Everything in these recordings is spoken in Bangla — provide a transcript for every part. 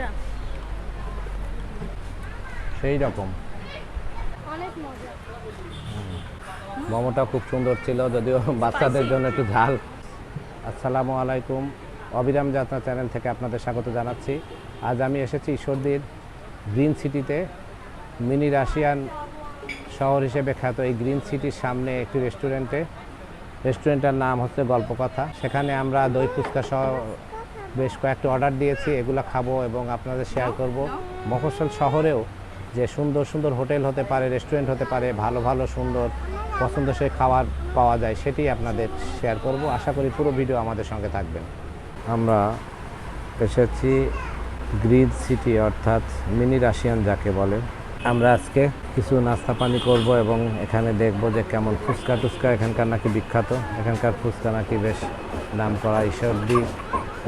মজা। সেই রকম। অনেক মজা। মোমোটা খুব সুন্দর ছিল যদিও বাচ্চাদের জন্য একটু ঝাল। আসসালামু আলাইকুম। অবিরাম যাত্রা চ্যানেল থেকে আপনাদের স্বাগত জানাচ্ছি। আজ আমি এসেছি ঈশ্বরদীর গ্রিন সিটিতে মিনি রাশিয়ান শহর হিসেবে খ্যাত এই গ্রিন সিটির সামনে একটি রেস্টুরেন্টে। রেস্টুরেন্টের নাম হচ্ছে গল্পকথা। সেখানে আমরা দই ফুচকা সহ বেশ কয়েকটি অর্ডার দিয়েছি, এগুলো খাব এবং আপনাদের শেয়ার করব। মফস্বল শহরেও যে সুন্দর সুন্দর হোটেল হতে পারে রেস্টুরেন্ট হতে পারে, ভালো ভালো সুন্দর পছন্দসই খাবার পাওয়া যায়, সেটি আপনাদের শেয়ার করব। আশা করি পুরো ভিডিও আমাদের সঙ্গে থাকবেন। আমরা এসেছি গ্রিন সিটি, অর্থাৎ মিনি রাশিয়ান যাকে বলে। আমরা আজকে কিছু নাস্তা পানি করব এবং এখানে দেখব যে কেমন ফুচকা টুচকা এখানকার নাকি বিখ্যাত। এখানকার ফুচকা নাকি বেশ নাম করা ঈশ্বরদী।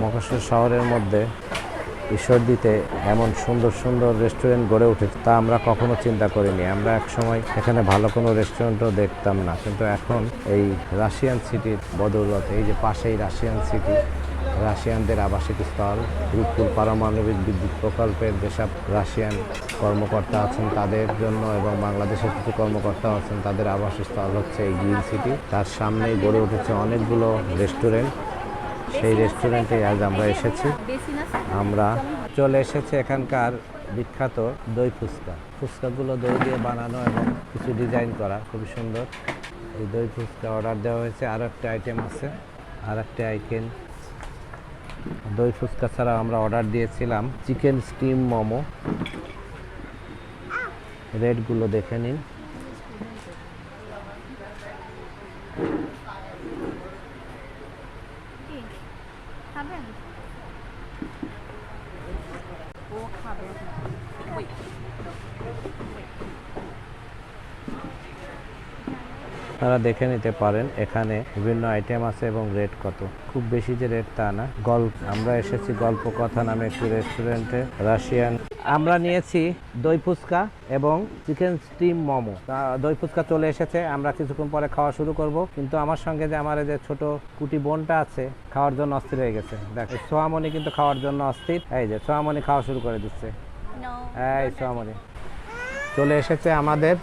মফস্বল শহরের মধ্যে ঈশ্বর দিতে এমন সুন্দর সুন্দর রেস্টুরেন্ট গড়ে উঠেছে তা আমরা কখনো চিন্তা করিনি। আমরা এক সময় এখানে ভালো কোনো রেস্টুরেন্টও দেখতাম না। কিন্তু এখন এই রাশিয়ান সিটির বদৌলত, এই যে পাশেই রাশিয়ান সিটি রাশিয়ানদের আবাসিক স্থল রূপপুর পারমাণবিক বিদ্যুৎ প্রকল্পের যেসব রাশিয়ান কর্মকর্তা আছেন তাদের জন্য এবং বাংলাদেশের কিছু কর্মকর্তা আছেন তাদের আবাসিক স্থল হচ্ছে এই গ্রিন সিটি তার সামনেই গড়ে উঠেছে অনেকগুলো রেস্টুরেন্ট সেই রেস্টুরেন্টে আজ আমরা এসেছি। আমরা চলে এসেছি এখানকার বিখ্যাত দই ফুচকা। ফুচকাগুলো দই দিয়ে বানানো এবং কিছু ডিজাইন করা, খুবই সুন্দর। এই দই ফুচকা অর্ডার দেওয়া হয়েছে আর একটা আইটেম আছে আর একটা আইটেম দই ফুচকা ছাড়া আমরা অর্ডার দিয়েছিলাম চিকেন স্টিম মোমো। রেটগুলো দেখে নিন। আপনারা দেখে নিতে পারেন এখানে বিভিন্ন আইটেম আছে এবং রেট কত। খুব বেশি যে রেট তা না। গল্প আমরা এসেছি গল্প কথা নামে একটি রেস্টুরেন্টে রাশিয়ান আমরা নিয়েছি দই ফুচকা এবং চিকেন স্টিম মোমো। দই ফুচকা চলে এসেছে আমরা কিছুক্ষণ পরে খাওয়া শুরু করব। কিন্তু আমার সঙ্গে যে আমার যে ছোট কুটি বোনটা আছে খাওয়ার জন্য অস্থির হয়ে গেছে। দেখ সোহামণি কিন্তু খাওয়ার জন্য অস্থির। এই যে সোহামণি খাওয়া শুরু করে দিচ্ছে। এই সোহামণি। চলে এসেছে আমাদের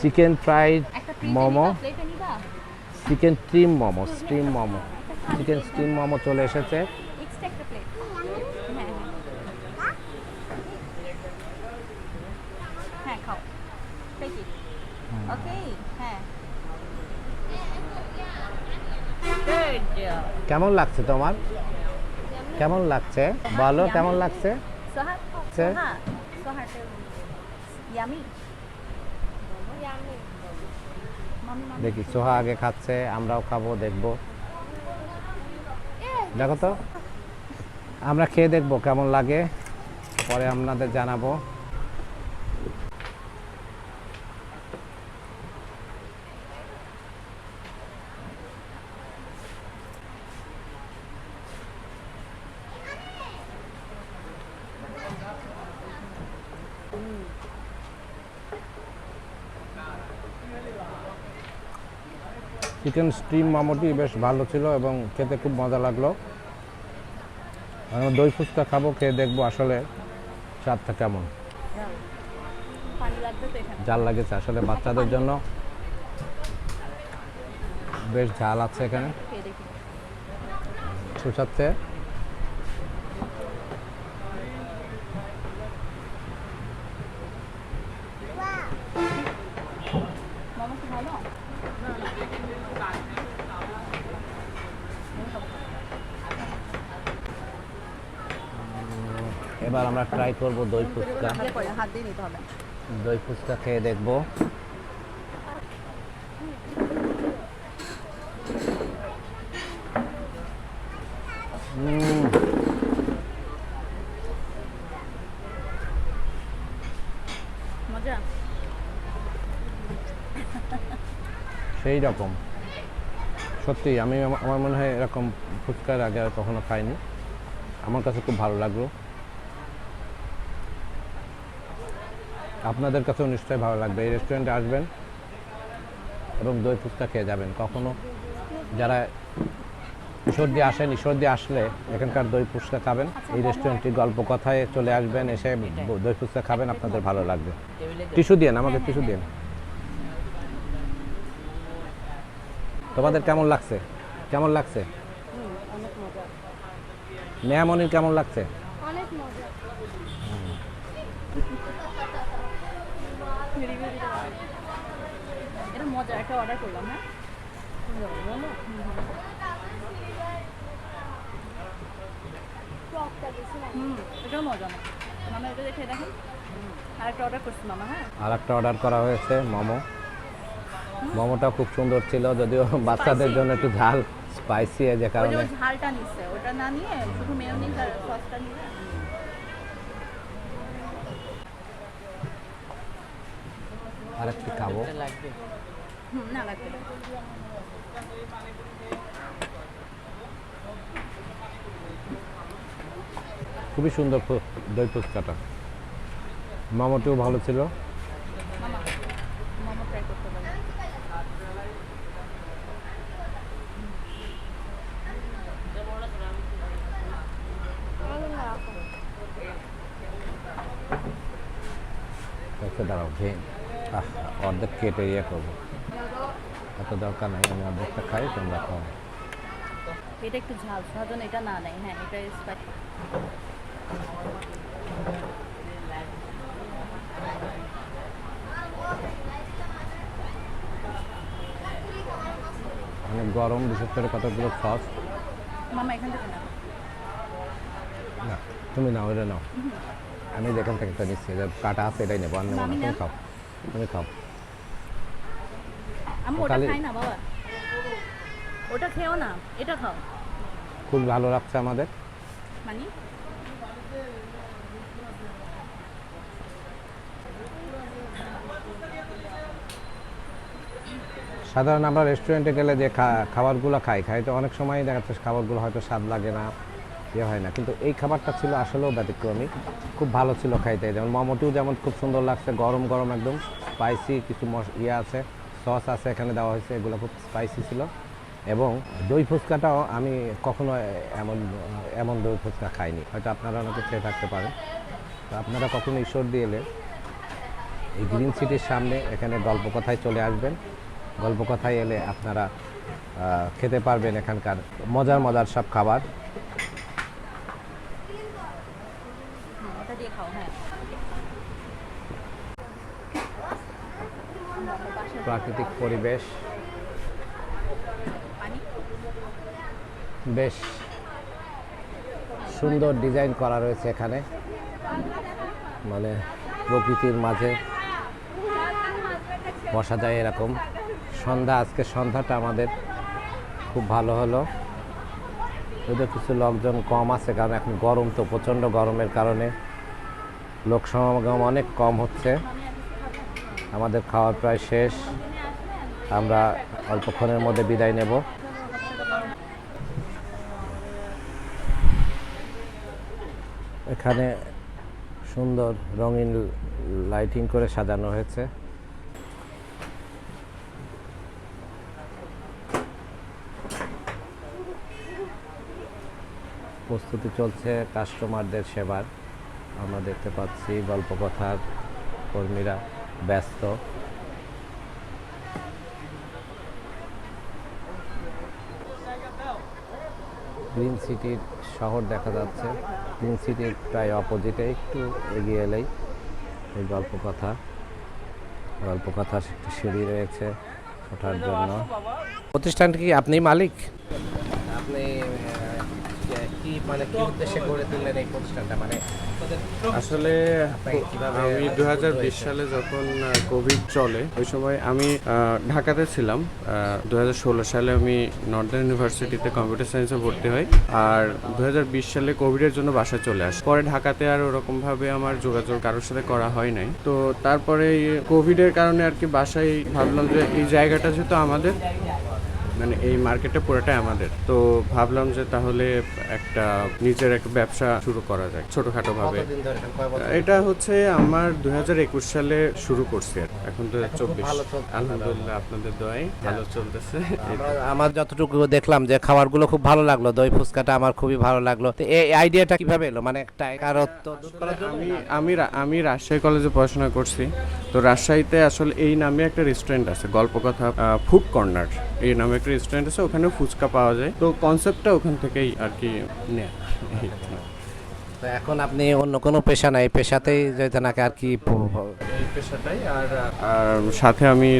chicken fried momo? Chicken steam momo steam momo. Chicken steam momo চলে এসেছে। এক্সট্রা একটা প্লেট হ্যাঁ হ্যাঁ। হ্যাঁ হ্যাঁ। কেমন লাগছে তোমার? কেমন লাগছে? বলো কেমন লাগছে? সোহা সে? সোহা সোহা ইয়ামি ইয়ামি মামি মামি দেখি, সোহা আগে খাচ্ছে, আমরাও খাব, দেখব। দেখো তো, আমরা খেয়ে দেখব কেমন লাগে, পরে আপনাদের জানাব। চিকেন স্টিম মামোটি বেশ ভালো ছিল এবং খেতে খুব মজা লাগল। দই ফুচকা খাব খেয়ে দেখব আসলে স্বাদটা কেমন। জাল লাগেছে আসলে বাচ্চাদের জন্য। বেশ ঝাল আছে এখানে। খেয়ে এবার আমরা ট্রাই করব দই ফুচকা। দই ফুচকা খেয়ে দেখব। সেই রকম। সত্যি আমি আমার মনে হয় এরকম ফুচকার আগে আর কখনো খাইনি। আমার কাছে খুব ভালো লাগল। আপনাদের কাছেও নিশ্চয়ই ভালো লাগবে। এই রেস্টুরেন্টে আসবেন এবং দই ফুচকা খেয়ে যাবেন। কখনো যারা ঈশ্বরদি আসেন ঈশ্বরদি আসলে এখানকার দই ফুচকা খাবেন। এই রেস্টুরেন্টটি গল্প কথায় চলে আসবেন এসে দই ফুচকা খাবেন আপনাদের ভালো লাগবে। টিস্যু দিন আমাদের টিস্যু দিন তোমাদের কেমন লাগছে? কেমন লাগছে? মেয়ামনির কেমন লাগছে অনেক মজা এটা মজা একটা অর্ডার করলাম হ্যাঁ? টকটা বেশি লাগে হুম এটাও মজা না মামা এটা দেখে দেখেন। আর অর্ডার করছি মামা হ্যাঁ? অর্ডার করা হয়েছে মোমো। মোমোটা খুব সুন্দর ছিল যদিও বাচ্চাদের জন্য একটু ঝাল স্পাইসি যে কারণে। ঝালটা নিচ্ছে ওটা না নিয়ে শুধু মেয়নিজ আর সসটা নিয়ে আর একটু খাব। না লাগবে খুবই সুন্দর দই ফুচকাটা। মামাটিও ভালো ছিল মামা মোমো ট্রাই করতে পারি অন্য রকম আচ্ছা দাঁড়াও ভেঙ আহ অর্ধেক কেটে ইয়ে করব। এত দরকার নাই আমি অর্ধেকটা খাই তোমরা খাও। এটা একটু ঝাল সাধারণ এটা না নেই হ্যাঁ এটা স্পাইসি অনেক গরম বিশেষ করে কতগুলো সস মামা এখান থেকে না তুমি নাও এটা নাও। আমি যেখান থেকে নিচ্ছি কাটা আছে এটাই নেব আমি খাও তুমি খাও। আমি ওটা খাই না বাবা। ওটা খেও না এটা খাও। খুব ভালো লাগছে আমাদের। মানে? সাধারণ আমরা রেস্টুরেন্টে গেলে যে খাবারগুলো খাই খাই তো অনেক সময় দেখা যাচ্ছে খাবারগুলো হয়তো স্বাদ লাগে না ইয়ে হয় না। কিন্তু এই খাবারটা ছিল আসলেও ব্যতিক্রমী। খুব ভালো ছিল খাইতে। যেমন মোমোটিও যেমন খুব সুন্দর লাগছে গরম গরম একদম স্পাইসি কিছু মশ ইয়ে আছে। সস আছে এখানে দেওয়া হয়েছে, এগুলো খুব স্পাইসি ছিল। এবং দই ফুচকাটাও আমি কখনো এমন এমন দই ফুচকা খাইনি। হয়তো আপনারা অনেকে খেয়ে থাকতে পারেন। তো আপনারা কখনো ঈশ্বর দিয়ে এলে এই গ্রিন সিটির সামনে এখানে গল্প কথায় চলে আসবেন। গল্প কথায় এলে আপনারা খেতে পারবেন এখানকার মজার মজার সব খাবার হুম, ওটা দিয়ে খাও হ্যাঁ আমরা আমার বাসায় প্রাকৃতিক পরিবেশ। বেশ সুন্দর ডিজাইন করা রয়েছে এখানে। মানে প্রকৃতির মাঝে বসা যায় এরকম। সন্ধ্যা আজকে সন্ধ্যাটা আমাদের খুব ভালো হলো। যদিও কিছু লোকজন কম আছে কারণ এখন গরম তো প্রচণ্ড গরমের কারণে। লোক সমাগম অনেক কম হচ্ছে। আমাদের খাওয়ার প্রায় শেষ। আমরা অল্পক্ষণের মধ্যে বিদায় নেব। এখানে সুন্দর রঙিন লাইটিং করে সাজানো হয়েছে। প্রস্তুতি চলছে কাস্টমারদের সেবার। আমরা দেখতে পাচ্ছি গল্পকথার কর্মীরা। ব্যস্ত। গ্রিন সিটির শহর দেখা যাচ্ছে। গ্রিন সিটির প্রায় অপোজিটে একটু এগিয়ে এলেই এই গল্পকথা। গল্পকথার একটি সিঁড়ি রয়েছে ওঠার জন্য। প্রতিষ্ঠানটি কি আপনি মালিক? আপনি মানে কি উদ্দেশ্যে গড়ে তুললেন এই প্রতিষ্ঠানটা? মানে আসলে আমি দুহাজার বিশ সালে যখন কোভিড চলে ওই সময় আমি ঢাকাতে ছিলাম। দুহাজার ষোল সালে আমি নর্দার্ন ইউনিভার্সিটিতে কম্পিউটার সায়েন্সে ভর্তি হই। আর দু হাজার বিশ সালে কোভিডের জন্য বাসায় চলে আসি। পরে ঢাকাতে আর ওরকমভাবে আমার যোগাযোগ কারোর সাথে করা হয় নাই। তো তারপরে কোভিডের কারণে আর কি বাসায় ভাবলাম যে এই জায়গাটা যেহেতু আমাদের মানে এই মার্কেটটা পুরোটাই আমাদের। তো ভাবলাম যে তাহলে একটা নিজের একটা ব্যবসা শুরু করা যায় ছোটখাটো ভাবে? এটা? হচ্ছে আমার দু হাজার একুশ সালে শুরু করছি আর এখন দু হাজার চব্বিশ। আলহামদুলিল্লাহ আপনাদের দোয়াই ভালো চলতেছে। এই আমার যতটুকু দেখলাম যে খাবারগুলো খুব ভালো লাগল দই ফুচকাটা আমার খুবই ভালো লাগল। তো এই আইডিয়াটা কীভাবে এলো? মানে একটা কারত্ব আমি আমি আমি রাজশাহী কলেজে পড়াশোনা করছি। তো রাজশাহীতে আসলে এই নামে একটা রেস্টুরেন্ট আছে গল্পকথা ফুড কর্নার এই নামে একটা রেস্টুরেন্ট আছে ওখানে ফুচকা পাওয়া যায়। তো কনসেপ্টটা ওখান থেকেই আর কি নেয়া। তো। এখন আপনি অন্য কোনো পেশা নাই পেশাতেই যেতে নাকি আর কি এই পেশাটাই আর আর সাথে আমি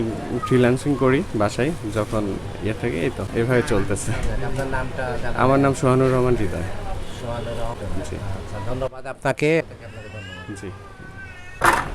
ফ্রিল্যান্সিং করি বাসায় যখন ইয়ে থেকে এই তো এভাবে চলতেছে। আপনার নামটা আমার নাম সোহানুর রহমান হৃদয়। সোহানুর রহমান। আচ্ছা, ধন্যবাদ আপনাকে। জি।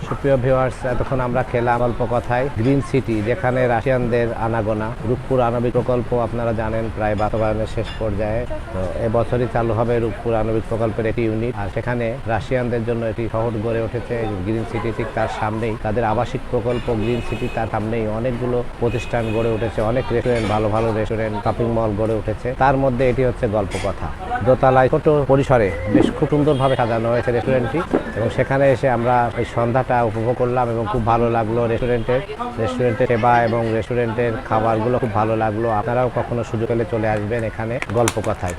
সুপ্রিয় ভিউয়ার্স এতক্ষণ আমরা খেলাম অল্প কথায় গ্রিন সিটি যেখানে রাশিয়ানদের আনাগোনা। রূপপুর আণবিক প্রকল্প আপনারা জানেন, প্রায় বাস্তবায়নের শেষ পর্যায়ে। তো এবছরই চালু হবে রূপপুর আণবিক প্রকল্পের একটি ইউনিট আর সেখানে রাশিয়ানদের জন্য একটি শহর গড়ে উঠেছে গ্রিন সিটি ঠিক তার সামনেই। তাদের আবাসিক প্রকল্প গ্রিন সিটি তার সামনেই অনেকগুলো প্রতিষ্ঠান গড়ে উঠেছে। অনেক রেস্টুরেন্ট ভালো ভালো রেস্টুরেন্ট শপিং মল গড়ে উঠেছে। তার মধ্যে এটি হচ্ছে গল্প কথা দোতলায় ছোট পরিসরে বেশ খুব সুন্দরভাবে সাজানো হয়েছে রেস্টুরেন্টটি এবং সেখানে এসে আমরা এই সন্ধ্যাটা উপভোগ করলাম এবং খুব ভালো লাগল রেস্টুরেন্টের রেস্টুরেন্টের সেবা এবং রেস্টুরেন্টের খাবারগুলো খুব ভালো লাগল। আপনারাও কখনো সুযোগ পেলে চলে আসবেন এখানে গল্প কথায়।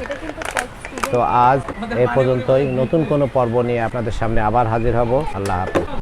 তো আজ এ পর্যন্তই। নতুন কোনো পর্ব নিয়ে আপনাদের সামনে আবার হাজির হব। আল্লাহ হাফেজ।